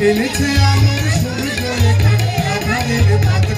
এনেছে আমার সূর্য আধারের পথ